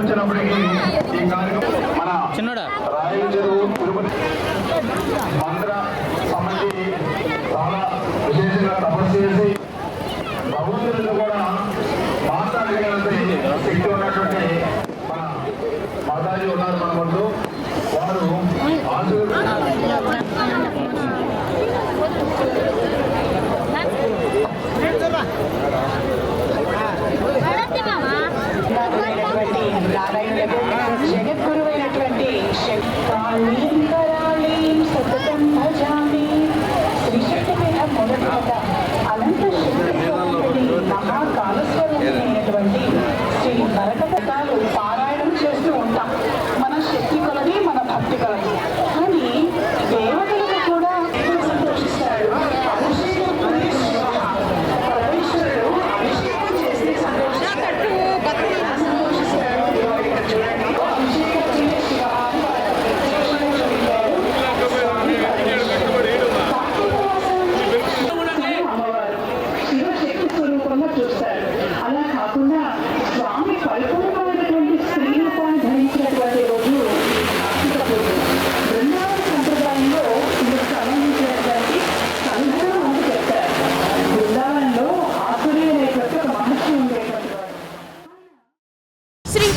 వచ్చినప్పటికీ ఈ కార్యక్రమం మన చిన్నోడా? రాయల చెరువు తిరుపతి మంత్ర సమితి చాలా విశేషంగా తపస్సు చేసి భగవంతుడిని కూడా మాట్లాడగలిగినంత శక్తి ఉన్నటువంటి మన మాతాజీ ఉన్నారు మన ముందు. వారు ఆశీర్వదించారు ธุรกิจเสร็จอันแรกขาวคุณหน้า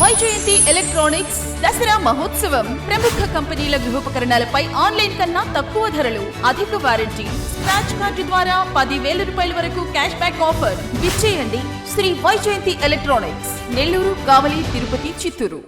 వైజయంతి ఎలక్ట్రానిక్స్ దసరా మహోత్సవం. ప్రముఖ కంపెనీల గృహోపకరణాలపై ఆన్లైన్ కన్నా తక్కువ ధరలు. అధిక వారంటీ. స్క్రాచ్ కార్డు ద్వారా పది వేల రూపాయల వరకు క్యాష్ బ్యాక్ ఆఫర్. విచ్చేయండి శ్రీ వైజయంతి ఎలక్ట్రానిక్స్. నెల్లూరు కావలి తిరుపతి చిత్తూరు.